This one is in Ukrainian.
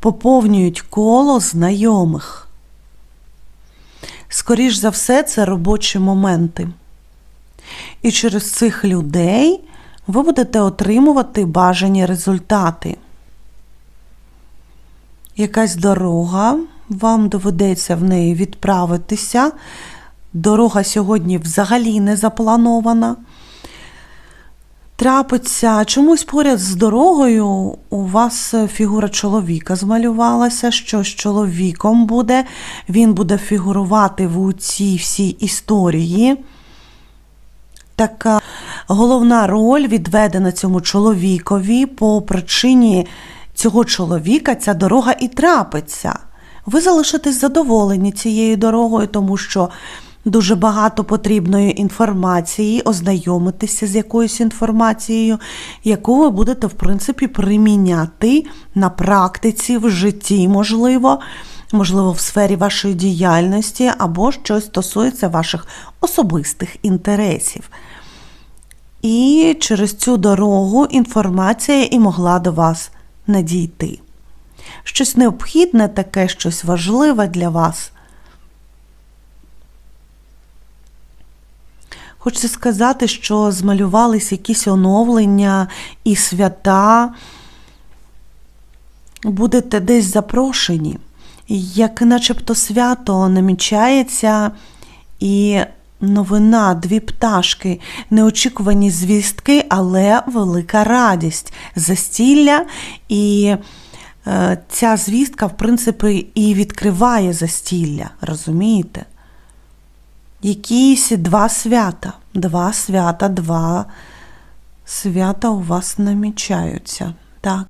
поповнюють коло знайомих. Скоріш за все, це робочі моменти. І через цих людей ви будете отримувати бажані результати. Якась дорога, вам доведеться в неї відправитися. Дорога сьогодні взагалі не запланована. Трапиться чомусь поряд з дорогою у вас фігура чоловіка змалювалася, що з чоловіком буде, він буде фігурувати в цій всій історії. Така головна роль відведена цьому чоловікові по причині цього чоловіка ця дорога і трапиться. Ви залишитесь задоволені цією дорогою, тому що дуже багато потрібної інформації, ознайомитися з якоюсь інформацією, яку ви будете, в принципі, приміняти на практиці, в житті, можливо, можливо, в сфері вашої діяльності, або щось стосується ваших особистих інтересів. І через цю дорогу інформація і могла до вас надійти. Щось необхідне, таке, щось важливе для вас. Хочеться сказати, що змалювались якісь оновлення і свята. Будете десь запрошені, як начебто свято намічається, і новина, дві пташки, неочікувані звістки, але велика радість, застілля. І е, ця звістка, в принципі, і відкриває застілля, розумієте? Якісь два свята, два свята, два свята у вас намічаються. Так.